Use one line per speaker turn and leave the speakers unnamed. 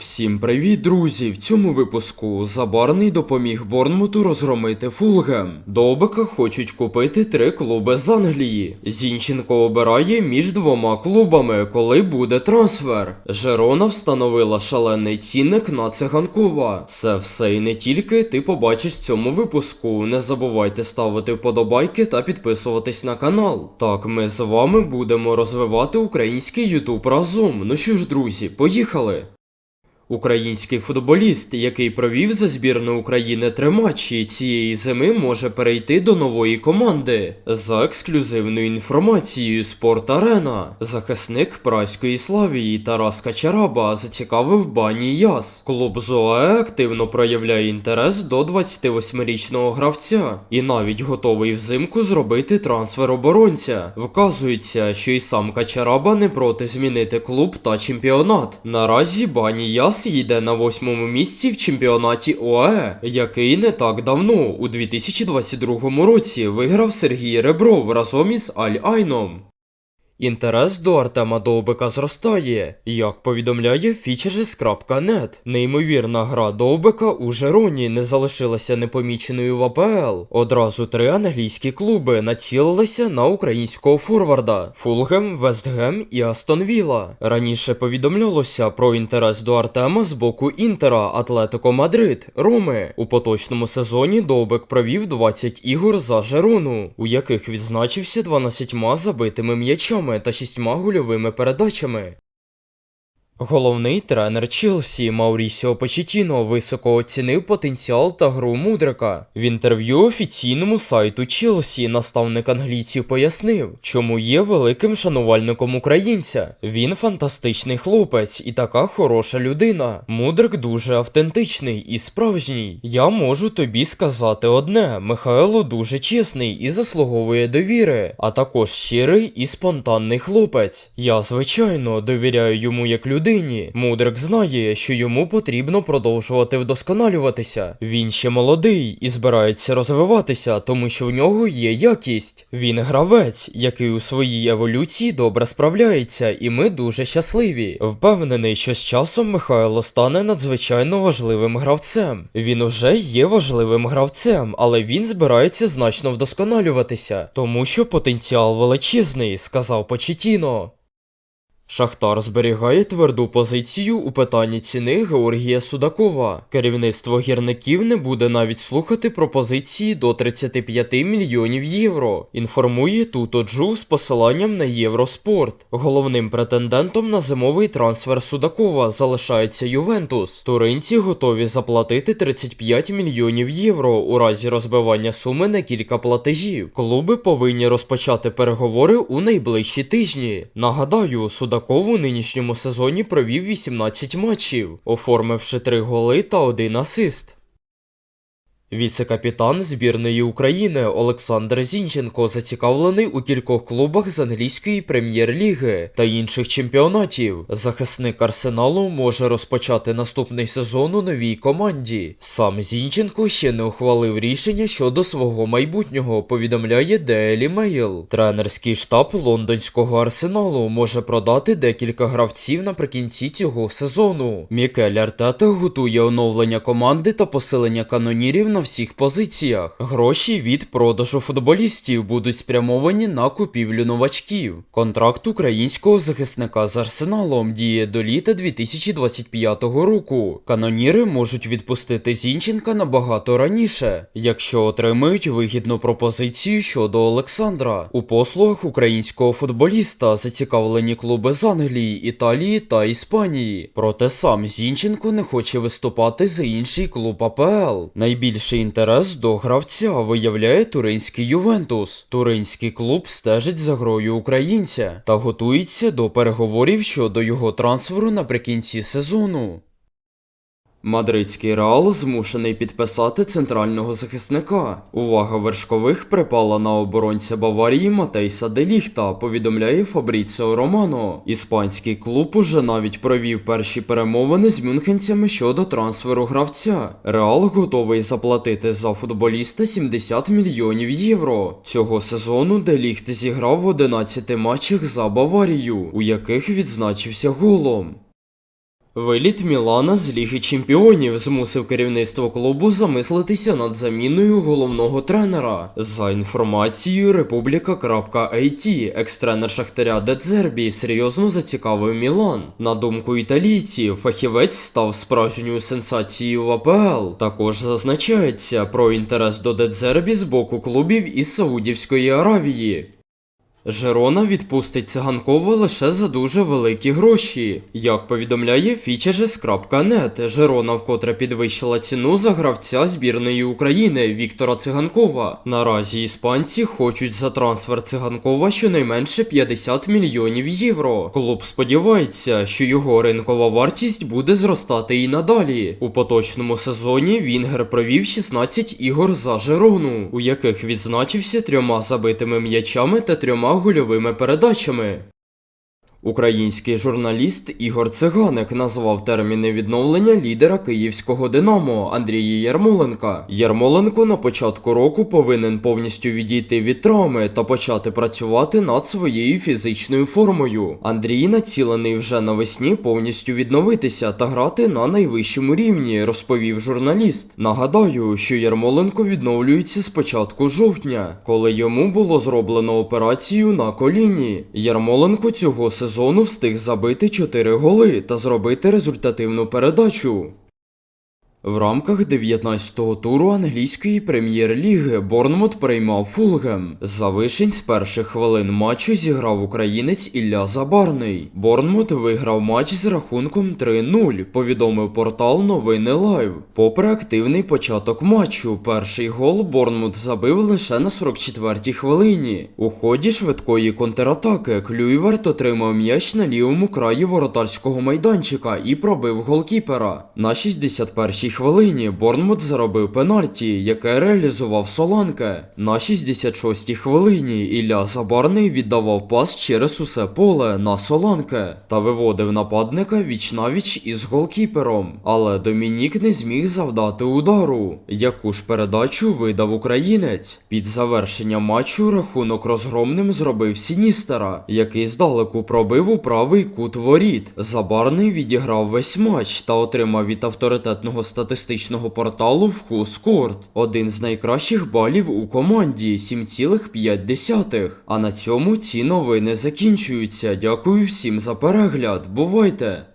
Всім привіт, друзі! В цьому випуску Забарний допоміг Борнмуту розгромити Фулгем. Довбика хочуть купити три клуби з Англії. Зінченко обирає між двома клубами, коли буде трансфер. Жерона встановила шалений цінник на циганкова. Це все і не тільки ти побачиш в цьому випуску. Не забувайте ставити вподобайки та підписуватись на канал. Так, ми з вами будемо розвивати український Ютуб разом. Ну що ж, друзі, поїхали! Український футболіст, який провів за збірну України три матчі цієї зими, може перейти до нової команди. За ексклюзивною інформацією Спорт Арена, захисник праської Славії Тарас Качараба зацікавив бані Яс. Клуб ЗОАЕ активно проявляє інтерес до 28-річного гравця і навіть готовий взимку зробити трансфер оборонця. Вказується, що і сам Качараба не проти змінити клуб та чемпіонат. Наразі бані Яс йде на восьмому місці в чемпіонаті ОАЕ, який не так давно, у 2022 році, виграв Сергій Ребров разом із Аль Айном. Інтерес до Артема Довбика зростає, як повідомляє Features.net. Неймовірна гра Довбика у Жероні не залишилася непоміченою в АПЛ. Одразу три англійські клуби націлилися на українського форварда: Фулгем, Вестгем і Астон Вілла. Раніше повідомлялося про інтерес до Артема з боку Інтера, Атлетико Мадрид, Роми. У поточному сезоні Довбик провів 20 ігор за Жерону, у яких відзначився 12 забитими м'ячами та шістьма гульовими передачами. Головний тренер Челсі Маурісіо Почетіно високо оцінив потенціал та гру Мудрика. В інтерв'ю офіційному сайту Челсі наставник англійців пояснив, чому є великим шанувальником українця. Він фантастичний хлопець і така хороша людина. Мудрик дуже автентичний і справжній. Я можу тобі сказати одне: Михайло дуже чесний і заслуговує довіри, а також щирий і спонтанний хлопець. Я, звичайно, довіряю йому як людині. Мудрик знає, що йому потрібно продовжувати вдосконалюватися. Він ще молодий і збирається розвиватися, тому що в нього є якість. Він гравець, який у своїй еволюції добре справляється, і ми дуже щасливі. Впевнений, що з часом Михайло стане надзвичайно важливим гравцем. Він уже є важливим гравцем, але він збирається значно вдосконалюватися, тому що потенціал величезний, сказав Почетіно. Шахтар зберігає тверду позицію у питанні ціни Георгія Судакова. Керівництво гірників не буде навіть слухати пропозиції до 35 мільйонів євро. Інформує Тутоджу з посиланням на Євроспорт. Головним претендентом на зимовий трансфер Судакова залишається Ювентус. Туринці готові заплатити 35 мільйонів євро у разі розбивання суми на кілька платежів. Клуби повинні розпочати переговори у найближчі тижні. Нагадаю, Судаков у нинішньому сезоні провів 18 матчів, оформивши 3 голи та 1 асист. Віце-капітан збірної України Олександр Зінченко зацікавлений у кількох клубах з англійської прем'єр-ліги та інших чемпіонатів. Захисник Арсеналу може розпочати наступний сезон у новій команді. Сам Зінченко ще не ухвалив рішення щодо свого майбутнього, повідомляє Daily Mail. Тренерський штаб лондонського арсеналу може продати декілька гравців наприкінці цього сезону. Мікель Артета готує оновлення команди та посилення канонірів на всіх позиціях. Гроші від продажу футболістів будуть спрямовані на купівлю новачків. Контракт українського захисника з арсеналом діє до літа 2025 року. Каноніри можуть відпустити Зінченка набагато раніше, якщо отримають вигідну пропозицію щодо Олександра. У послугах українського футболіста зацікавлені клуби з Англії, Італії та Іспанії. Проте сам Зінченко не хоче виступати за інший клуб АПЛ. Найбільший інтерес до гравця виявляє туринський Ювентус. Туринський клуб стежить за грою українця та готується до переговорів щодо його трансферу наприкінці сезону. Мадридський Реал змушений підписати центрального захисника. Увага вершкових припала на оборонця Баварії Матейса Деліхта, повідомляє Фабріціо Романо. Іспанський клуб уже навіть провів перші перемовини з мюнхенцями щодо трансферу гравця. Реал готовий заплатити за футболіста 70 мільйонів євро. Цього сезону Деліхт зіграв в 11 матчах за Баварію, у яких відзначився голом. Виліт Мілана з Ліги Чемпіонів змусив керівництво клубу замислитися над заміною головного тренера. За інформацією Republika.it, екс-тренер Шахтаря Дедзербі серйозно зацікавив Мілан. На думку італійців, фахівець став справжньою сенсацією в АПЛ. Також зазначається про інтерес до Дедзербі з боку клубів із Саудівської Аравії. Жерона відпустить циганкова лише за дуже великі гроші. Як повідомляє Features.net, Жерона вкотре підвищила ціну за гравця збірної України Віктора Циганкова. Наразі іспанці хочуть за трансфер циганкова щонайменше 50 мільйонів євро. Клуб сподівається, що його ринкова вартість буде зростати і надалі. У поточному сезоні Вінгер провів 16 ігор за Жерону, у яких відзначився трьома забитими м'ячами та трьома гольовими передачами. Український журналіст Ігор Циганик назвав терміни відновлення лідера київського Динамо Андрія Ярмоленка. Ярмоленко на початку року повинен повністю відійти від травми та почати працювати над своєю фізичною формою. Андрій націлений вже навесні повністю відновитися та грати на найвищому рівні, розповів журналіст. Нагадаю, що Ярмоленко відновлюється з початку жовтня, коли йому було зроблено операцію на коліні. Ярмоленко цього сезону встиг забити 4 голи та зробити результативну передачу. В рамках 19-го туру англійської прем'єр-ліги Борнмут приймав Фулгем. За вишень з перших хвилин матчу зіграв українець Ілля Забарний. Борнмут виграв матч з рахунком 3-0, повідомив портал Новини Лайв. Попри активний початок матчу, перший гол Борнмут забив лише на 44-й хвилині. У ході швидкої контратаки Клюйверт отримав м'яч на лівому краї воротарського майданчика і пробив голкіпера. На 61-й хвилині Борнмут заробив пенальті, яке реалізував Соланке. На 66-й хвилині Ілля Забарний віддавав пас через усе поле на Соланке та виводив нападника віч-навіч із голкіпером. Але Домінік не зміг завдати удару. Яку ж передачу видав українець? Під завершення матчу рахунок розгромним зробив Сіністера, який здалеку пробив у правий кут воріт. Забарний відіграв весь матч та отримав від авторитетного статистичного порталу в Хускорт один з найкращих балів у команді 7,5. А на цьому ці новини закінчуються. Дякую всім за перегляд. Бувайте!